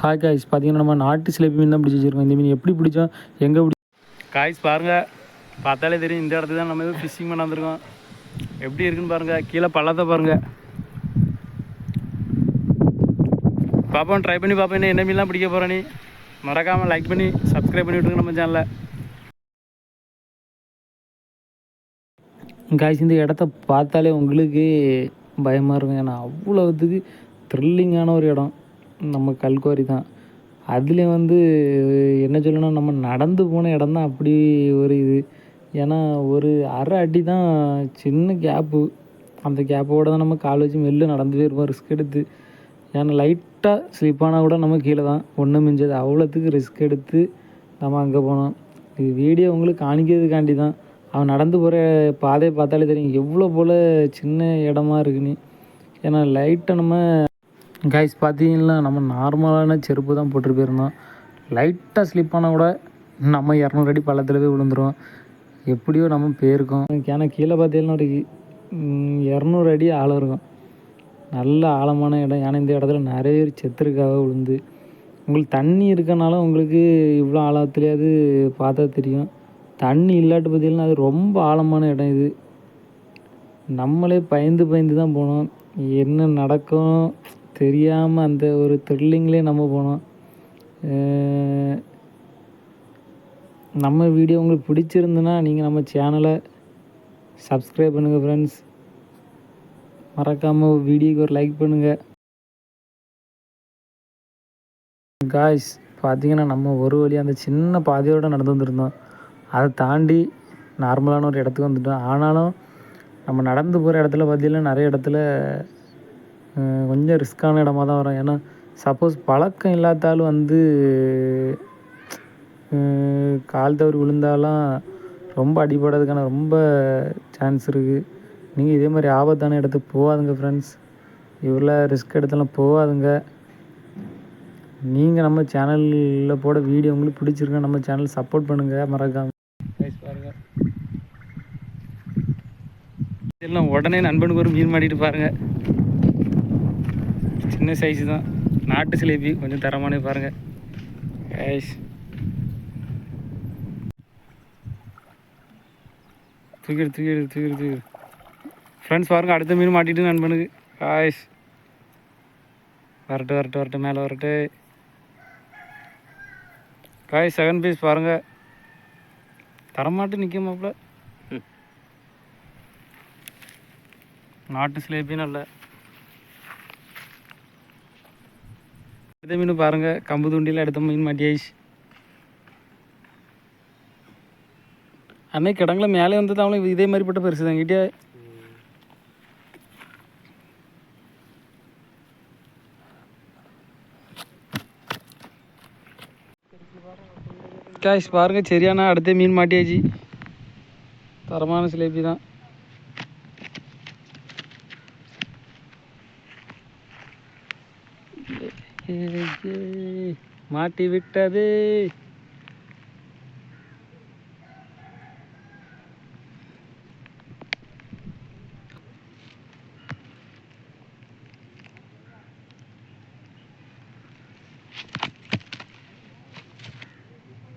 Hi guys பார்த்தீங்கன்னா நம்ம நாட்டு சிலேபி மீன் தான் பிடிச்சி வச்சிருக்கோம். இந்த மீன் எப்படி பிடிச்சோம் எங்கே பிடி காய்ஸ் பாருங்கள் பார்த்தாலே தெரியும் இந்த இடத்துல தான் நம்ம எதுவும் ஃபிஷிங் பண்ண வந்திருக்கோம். எப்படி இருக்குன்னு பாருங்கள் கீழே பள்ளத்தை பாருங்கள் பார்ப்போம் ட்ரை பண்ணி பார்ப்போம் இன்னும் என்ன மீன்லாம் பிடிக்க போகிறேன் நீ. மறக்காமல் லைக் பண்ணி சப்ஸ்கிரைப் பண்ணி விட்டுருங்க நம்ம சேனலில் காய்ஸ் இந்த இடத்த பார்த்தாலே உங்களுக்கு பயமாக இருக்கும். ஏன்னா அவ்வளோத்துக்கு த்ரில்லிங்கான ஒரு இடம். நம்ம கல்குவாரி தான். அதுலேயும் வந்து என்ன சொல்லணும் நம்ம நடந்து போன இடம் தான் அப்படி ஒரு இது. ஏன்னா ஒரு அரை அடி தான் சின்ன கேப்பு அந்த கேப்போட தான் நம்ம கால் வச்சு மெல்ல நடந்து போயிருப்போம் ரிஸ்க் எடுத்து. ஏன்னா லைட்டாக ஸ்லிப் ஆனால் கூட நம்ம கீழே தான். ஒன்றும் மிஞ்சது. அவ்வளோத்துக்கு ரிஸ்க் எடுத்து நம்ம அங்கே போனோம். இது வீடியோ உங்களுக்கு காணிக்கிறதுக்காண்டி தான். அவன் நடந்து போகிற பாதையை பார்த்தாலே தெரியும். எவ்வளோ போல் சின்ன இடமா இருக்குன்னு. ஏன்னா லைட்டை நம்ம கைஸ் பார்த்தீங்கன்னா நம்ம நார்மலான செருப்பு தான் போட்டுட்டு போயிருந்தோம் லைட்டாக ஸ்லிப் ஆனால் கூட நம்ம இரநூறு அடி பள்ளத்தில் போய் விழுந்துரும் எப்படியோ நம்ம போயிருக்கோம் ஏன்னா கீழே பார்த்தீங்கன்னா ஒரு இரநூறு அடி ஆழம் இருக்கும். நல்ல ஆழமான இடம். ஏன்னா இந்த இடத்துல நிறைய பேர் செத்துருக்காக விழுந்து. உங்களுக்கு தண்ணி இருக்கனால உங்களுக்கு இவ்வளோ ஆழத்துலேயாவது பார்த்தா தெரியும். தண்ணி இல்லாட்டு பார்த்தீங்கன்னா அது ரொம்ப ஆழமான இடம் இது. நம்மளே பயந்து பயந்து தான் போனோம். என்ன நடக்கும்? தெரியாமல் அந்த ஒரு த்ரில்லிங்லேயே நம்ம போனோம். நம்ம வீடியோ உங்களுக்கு பிடிச்சிருந்துன்னா நீங்கள் நம்ம சேனலை சப்ஸ்கிரைப் பண்ணுங்கள் ஃப்ரெண்ட்ஸ் மறக்காமல் வீடியோக்கு ஒரு லைக் பண்ணுங்கள் காய்ஸ் பார்த்திங்கன்னா நம்ம ஒரு வழி அந்த சின்ன பாதையோடு நடந்து வந்திருந்தோம். அதை தாண்டி நார்மலான ஒரு இடத்துக்கு வந்துட்டோம். ஆனாலும் நம்ம நடந்து போகிற இடத்துல பார்த்திங்கன்னா நிறைய இடத்துல கொஞ்சம் ரிஸ்க்கான இடமா தான் வரும். ஏன்னா சப்போஸ் பழக்கம் இல்லாதாலும் வந்து கால் தவறி விழுந்தாலாம் ரொம்ப அடிபடுறதுக்கான ரொம்ப சான்ஸ் இருக்குது நீங்கள் இதே மாதிரி ஆபத்தான இடத்துக்கு போகாதுங்க ஃப்ரெண்ட்ஸ் இவ்வளோ ரிஸ்க் எடுத்தாலும் போகாதுங்க. நீங்கள் நம்ம சேனலில் போட வீடியோ உங்களுக்கு பிடிச்சிருக்கா நம்ம சேனல் சப்போர்ட் பண்ணுங்கள் மறக்காம. பாருங்க. எல்லாம் உடனே நண்பனுக்கு ஒரு மீன் மாட்டிட்டு பாருங்கள் சின்ன சைஸ் தான். நாட்டு சிலேபி கொஞ்சம் தரமான பாருங்க. ஐஸ் தூக்கிடு தூக்கிடு தூக்கிடு தூக்கிடு. ஃப்ரெண்ட்ஸ் பாருங்க அடுத்த மீன் மாட்டிட்டு நண்பனுக்கு. ஆய்ஸ் வரட்டு வரட்டு வரட்டு மேலே வரட்டு. காய் செகண்ட் பீஸ் பாருங்க. தரமாட்டு நிற்க மாப்பிள்ள நாட்டு சிலேபி நல்ல அடுத்த மீன் பாருங்க கம்பு தூண்டியில் எடுத்த மீன் மாட்டியாயிச்சு அன்னைக்கு கிடங்குல மேலே வந்தது அவனும் இதே மாதிரி பட்ட பெருசு தான் கிட்டே காய்ஸ் பாருங்க சரியான அடுத்த மீன் மாட்டியாச்சு. தரமான சிலேபி தான். மாட்டி விட்டது.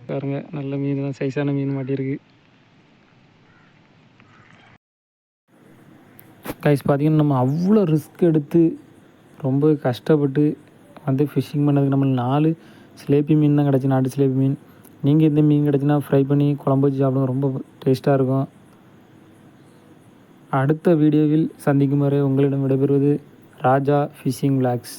பாருங்க நல்ல மீன் தான். சைஸான மீன் மாட்டியிருக்கு கைஸ் பார்த்தீங்கன்னா நம்ம அவ்வளோ ரிஸ்க் எடுத்து ரொம்ப கஷ்டப்பட்டு வந்து ஃபிஷ்ஷிங் பண்ணதுக்கு நம்மளுக்கு நாலு சிலேபி மீன் தான் கிடச்சி நாட்டு சிலேபி மீன். நீங்கள் இந்த மீன் கிடச்சினா ஃப்ரை பண்ணி குழம்பு வச்சு சாப்பிடுங்க ரொம்ப டேஸ்ட்டாக இருக்கும். அடுத்த வீடியோவில் சந்திக்கும் வரை உங்களிடம் விடைபெறுவது ராஜா ஃபிஷிங் விளாக்ஸ்